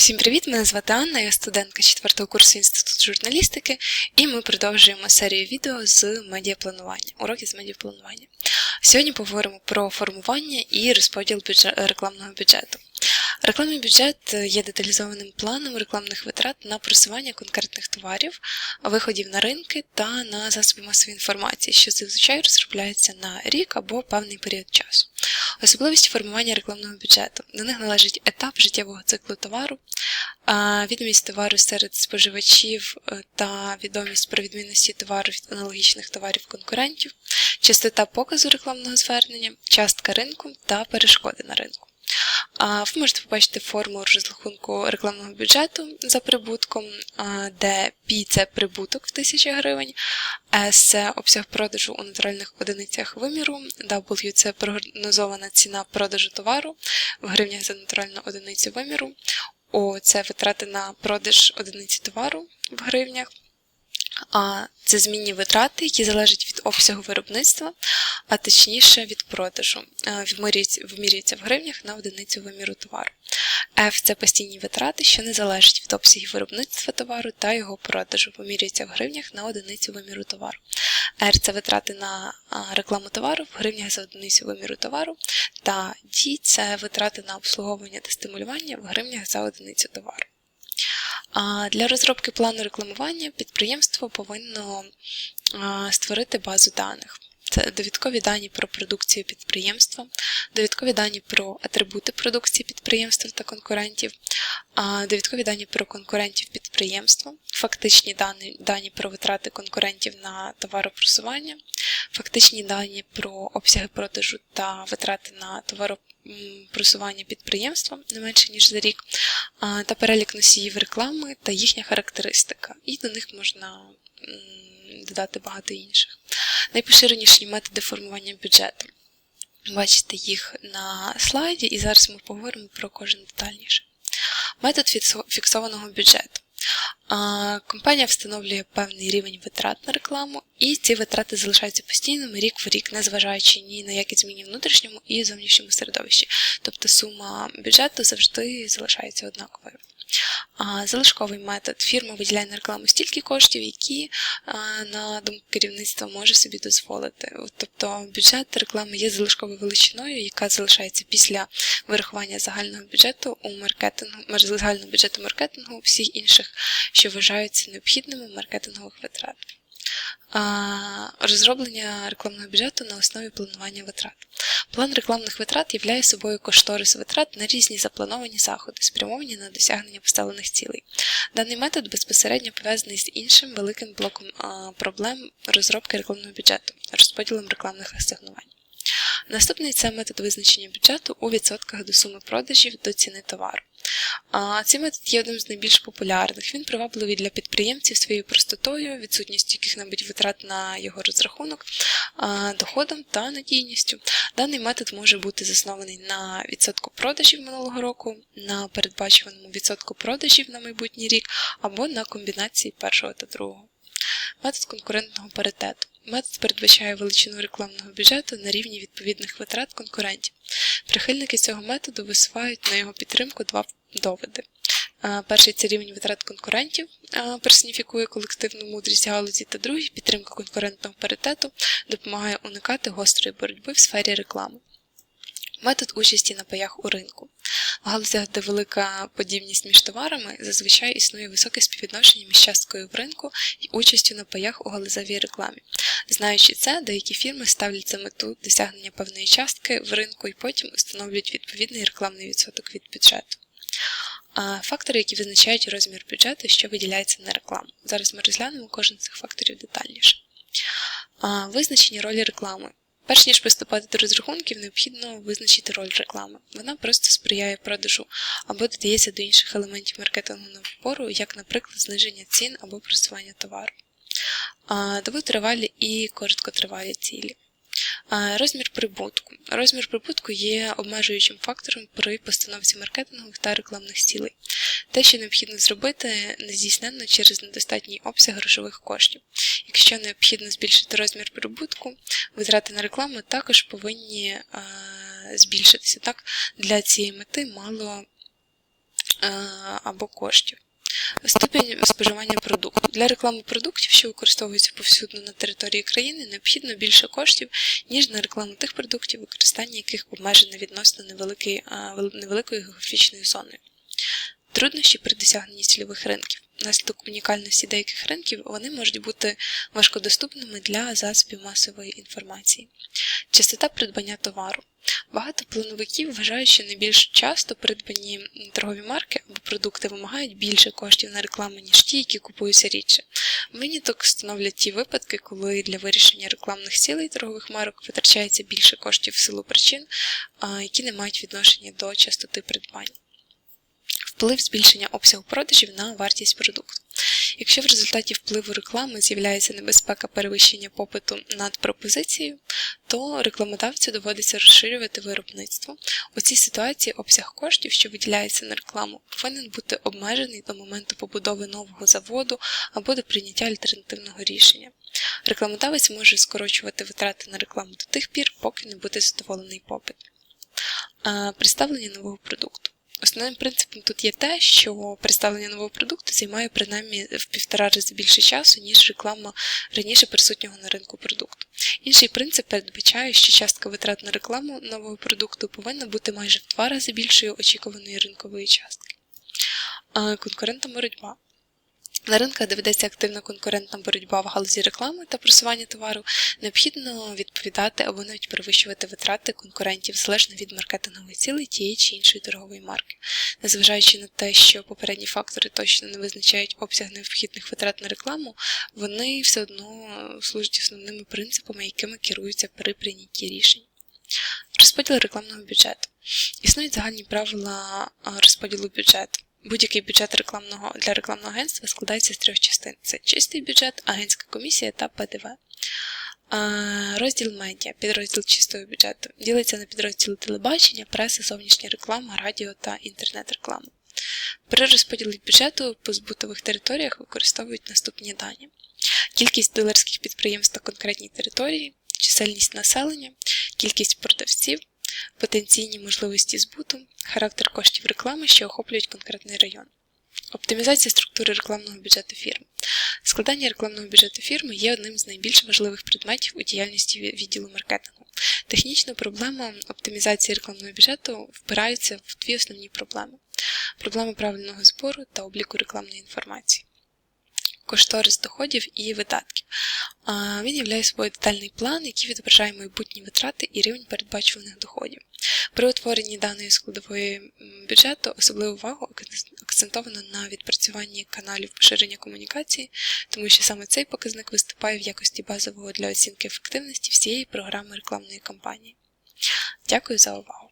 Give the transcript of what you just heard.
Всім привіт! Мене звати Анна, я студентка 4 курсу Інституту журналістики, і ми продовжуємо серію відео з медіапланування, уроки з медіапланування. Сьогодні поговоримо про формування і розподіл бюджет, рекламного бюджету. Рекламний бюджет є деталізованим планом рекламних витрат на просування конкретних товарів, виходів на ринки та на засоби масової інформації, що зазвичай розробляється на рік або певний період часу. Особливості формування рекламного бюджету. До них належить етап життєвого циклу товару, відомість товару серед споживачів е, та відомість про відмінності товару від аналогічних товарів конкурентів, частота показу рекламного звернення, частка ринку та перешкоди на ринку. Ви можете побачити форму розрахунку рекламного бюджету за прибутком, де P це прибуток в 1000 гривень, S це обсяг продажу у натуральних одиницях виміру, W це прогнозована ціна продажу товару в гривнях за натуральну одиницю виміру, O це витрати на продаж одиниці товару в гривнях. А це змінні витрати, які залежать від обсягу виробництва, а точніше від продажу, вимірюються в гривнях на одиницю виміру товару. F це постійні витрати, що не залежать від обсягів виробництва товару та його продажу, вимірюються в гривнях на одиницю виміру товару. R це витрати на рекламу товару в гривнях за одиницю виміру товару, та D це витрати на обслуговування та стимулювання в гривнях за одиницю товару. Для розробки плану рекламування підприємство повинно створити базу даних. Це довідкові дані про продукцію підприємства, довідкові дані про атрибути продукції підприємства та конкурентів, довідкові дані про конкурентів підприємства, фактичні дані дані про витрати конкурентів на товаропросування, фактичні дані про обсяги продажу та витрати на товаропросування підприємства не менше ніж за рік, та перелік носіїв реклами та їхня характеристика. І до них можна додати багато інших. Найпоширеніші методи формування бюджету. Бачите їх на слайді, і зараз ми поговоримо про кожен детальніше. Метод фіксованого бюджету. Компанія встановлює певний рівень витрат на рекламу, і ці витрати залишаються постійними рік в рік, незважаючи ні на які зміни внутрішньому і зовнішньому середовищі. Тобто сума бюджету завжди залишається однаковою. Залишковий метод. Фірма виділяє на рекламу стільки коштів, які, на думку керівництва, може собі дозволити. Тобто бюджет реклами є залишковою величиною, яка залишається після вирахування загального бюджету у маркетингу, загального бюджету маркетингу, всіх інших, що вважаються необхідними маркетингових витрат. Розроблення рекламного бюджету на основі планування витрат. План рекламних витрат являє собою кошторис витрат на різні заплановані заходи, спрямовані на досягнення поставлених цілей. Даний метод безпосередньо пов'язаний з іншим великим блоком проблем розробки рекламного бюджету, розподілом рекламних асигнувань. Наступний це метод визначення бюджету у відсотках до суми продажів до ціни товару. Цей метод є одним з найбільш популярних. Він привабливий для підприємців своєю простотою, відсутністю яких-небудь витрат на його розрахунок, доходом та надійністю. Даний метод може бути заснований на відсотку продажів минулого року, на передбачуваному відсотку продажів на майбутній рік або на комбінації першого та другого. Метод конкурентного паритету. Метод передбачає величину рекламного бюджету на рівні відповідних витрат конкурентів. Прихильники цього методу висувають на його підтримку два доводи. Перший це рівень витрат конкурентів, персоніфікує колективну мудрість галузі, та другий підтримка конкурентного паритету допомагає уникати гострої боротьби в сфері реклами. Метод участі на паях у ринку. В галузях, де велика подібність між товарами, зазвичай існує високе співвідношення між часткою в ринку і участю на паях у галузевій рекламі. Знаючи це, деякі фірми ставлять за мету досягнення певної частки в ринку і потім встановлюють відповідний рекламний відсоток від бюджету. Фактори, які визначають розмір бюджету, що виділяється на рекламу. Зараз ми розглянемо кожен з цих факторів детальніше. Визначення ролі реклами. Перш ніж приступати до розрахунків, необхідно визначити роль реклами. Вона просто сприяє продажу або додається до інших елементів маркетингового набору, як, наприклад, зниження цін або просування товару. Довготривалі і короткотривалі цілі. Розмір прибутку. Розмір прибутку є обмежуючим фактором при постановці маркетингових та рекламних цілей. Те, що необхідно зробити, не здійсненно через недостатній обсяг грошових коштів. Якщо необхідно збільшити розмір прибутку, витрати на рекламу також повинні збільшитися. Так? Для цієї мети мало або коштів. Ступінь споживання продукту. Для реклами продуктів, що використовуються повсюдно на території країни, необхідно більше коштів, ніж на рекламу тих продуктів, використання яких обмежене відносно невеликої, невеликої географічної зони. Труднощі при досягненні цільових ринків. Наслідок унікальності деяких ринків вони можуть бути важкодоступними для засобів масової інформації. Частота придбання товару. Багато плановиків вважають, що найбільш часто придбані торгові марки або продукти вимагають більше коштів на рекламу, ніж ті, які купуються рідше. Виняток становлять ті випадки, коли для вирішення рекламних цілей торгових марок витрачається більше коштів в силу причин, які не мають відношення до частоти придбання вплив збільшення обсягу продажів на вартість продукту. Якщо в результаті впливу реклами з'являється небезпека перевищення попиту над пропозицією, то рекламодавцю доводиться розширювати виробництво. У цій ситуації обсяг коштів, що виділяється на рекламу, повинен бути обмежений до моменту побудови нового заводу або до прийняття альтернативного рішення. Рекламодавець може скорочувати витрати на рекламу до тих пір, поки не буде задоволений попит. Представлення нового продукту. Основним принципом тут є те, що представлення нового продукту займає принаймні в півтора рази більше часу, ніж реклама раніше присутнього на ринку продукту. Інший принцип передбачає, що частка витрат на рекламу нового продукту повинна бути майже в два рази більшою очікуваної ринкової частки. Конкурентна боротьба. На ринках, де ведеться активна конкурентна боротьба в галузі реклами та просування товару, необхідно відповідати або навіть перевищувати витрати конкурентів залежно від маркетингової цілей тієї чи іншої торгової марки. Незважаючи на те, що попередні фактори точно не визначають обсяг необхідних витрат на рекламу, вони все одно служать основними принципами, якими керуються при прийнятті рішень. Розподіл рекламного бюджету. Існують загальні правила розподілу бюджету. Будь-який бюджет рекламного для рекламного агентства складається з трьох частин: це чистий бюджет, агентська комісія та ПДВ. Розділ медіа, підрозділ чистого бюджету, ділиться на підрозділи телебачення, преси, зовнішня реклама, радіо та інтернет-реклама. При розподілі бюджету по збутових територіях використовують наступні дані: кількість дилерських підприємств на конкретній території, чисельність населення, кількість продавців, потенційні можливості збуту, характер коштів реклами, що охоплюють конкретний район. Оптимізація структури рекламного бюджету фірми. Складання рекламного бюджету фірми є одним з найбільш важливих предметів у діяльності відділу маркетингу. Технічна проблема оптимізації рекламного бюджету впирається в дві основні проблеми: проблеми правильного збору та обліку рекламної інформації кошторис доходів і видатків. Він являє собою детальний план, який відображає майбутні витрати і рівень передбачуваних доходів. При утворенні даної складової бюджету особливу увагу акцентовано на відпрацюванні каналів поширення комунікації, тому що саме цей показник виступає в якості базового для оцінки ефективності всієї програми рекламної кампанії. Дякую за увагу!